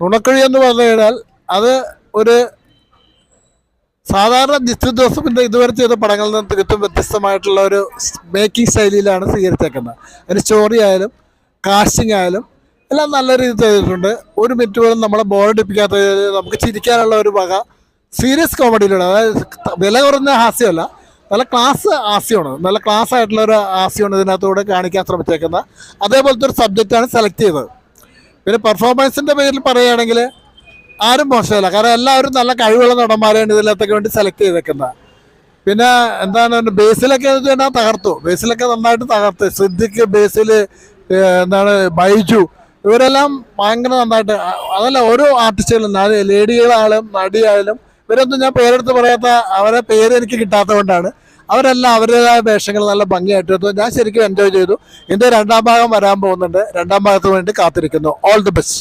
നുണക്കുഴി എന്ന് പറഞ്ഞു കഴിഞ്ഞാൽ അത് ഒരു സാധാരണ ജിത്തു ജോസഫിന്റെ ഇതുവരെ ചെയ്ത പടങ്ങളിൽ നിന്ന് തികത്തും വ്യത്യസ്തമായിട്ടുള്ള ഒരു മേക്കിംഗ് ശൈലിയിലാണ് സ്വീകരിച്ചേക്കുന്നത്. അതിന് സ്റ്റോറി ആയാലും കാസ്റ്റിംഗ് ആയാലും എല്ലാം നല്ല രീതിയിൽ ചെയ്തിട്ടുണ്ട്. ഒരു മിനിറ്റ് പോലും നമ്മളെ ബോറടിപ്പിക്കാത്ത നമുക്ക് ചിരിക്കാനുള്ള ഒരു വക സീരിയസ് കോമഡിയിലൂടെ അതായത് വില കുറഞ്ഞ ഹാസ്യമല്ല നല്ല ക്ലാസ് ഹാസ്യമാണ്. നല്ല ക്ലാസ് ആയിട്ടുള്ള ഒരു ഹാസ്യമാണ് ഇതിനകത്തൂടെ കാണിക്കാൻ ശ്രമിച്ചേക്കുന്നത്. അതേപോലത്തെ ഒരു സബ്ജക്റ്റാണ് സെലക്ട് ചെയ്തത്. പിന്നെ പെർഫോമൻസിന്റെ പേരിൽ പറയുകയാണെങ്കിൽ ആരും മോശമല്ല. കാരണം എല്ലാവരും നല്ല കഴിവുള്ള നടന്മാരെയാണ് ഇതിനകത്തൊക്കെ വേണ്ടി സെലക്ട് ചെയ്തേക്കുന്നത് പിന്നെ എന്താണ് ബേസിലൊക്കെ പറഞ്ഞാൽ തകർത്തു. ബേസിലൊക്കെ നന്നായിട്ട് തകർത്ത്. സിദ്ദിഖ് ബേസിൽ എന്താണ് ബൈജു ഇവരെല്ലാം ഭയങ്കര നന്നായിട്ട് അതല്ല ഓരോ ആർട്ടിസ്റ്റുകളും ലേഡികളായാലും നടിയായാലും ഇവരൊന്നും ഞാൻ പേരെടുത്ത് പറയാത്ത അവരെ പേര് എനിക്ക് കിട്ടാത്തതുകൊണ്ടാണ്. അവരെല്ലാം അവരുടേതായ വേഷങ്ങൾ നല്ല ഭംഗിയായിട്ട് എടുത്തു ഞാൻ ശരിക്കും എൻജോയ് ചെയ്തു. ഇതിന്റെ രണ്ടാം ഭാഗം വരാൻ പോകുന്നുണ്ട്. രണ്ടാം ഭാഗത്തിന് വേണ്ടി കാത്തിരിക്കുന്നു. All the best